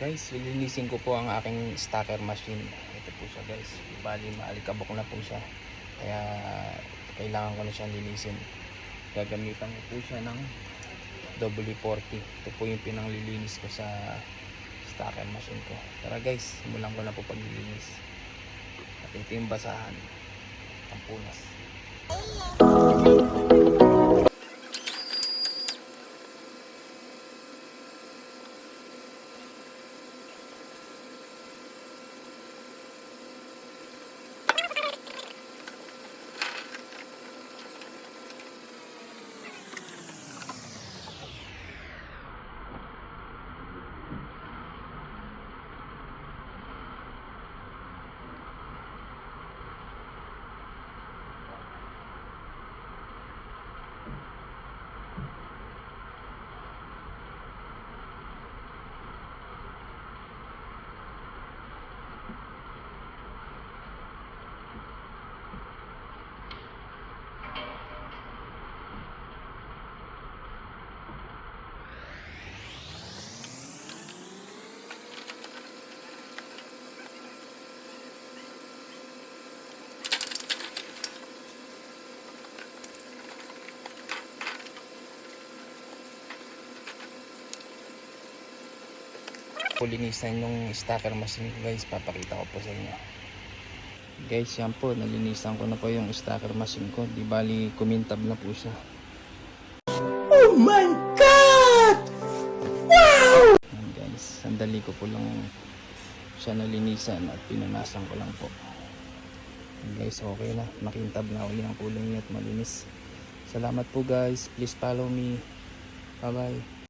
Guys, lilinisin ko po ang aking stacker machine. Ito po siya guys. Bali, maalikabok na po siya. Kaya kailangan ko na siyang linisin. Gagamitan ko po siya ng W40. Ito po yung pinanglilinis ko sa stacker machine ko. Tara guys, simulan ko na po paglilinis. At ito yung basahan. Ang punas. Pulinisan yung stacker machine ko guys. Papakita ko po sa inyo. Guys, yan po. Nalinisan ko na po yung stacker machine ko. Di bali, kumintab na po siya. Oh my God! Yan guys, sandali ko po lang siya nalinisan at pinunasan ko lang po. Yan guys, okay na. Makintab na uli ang kulay niya at malinis. Salamat po guys. Please follow me. Bye bye.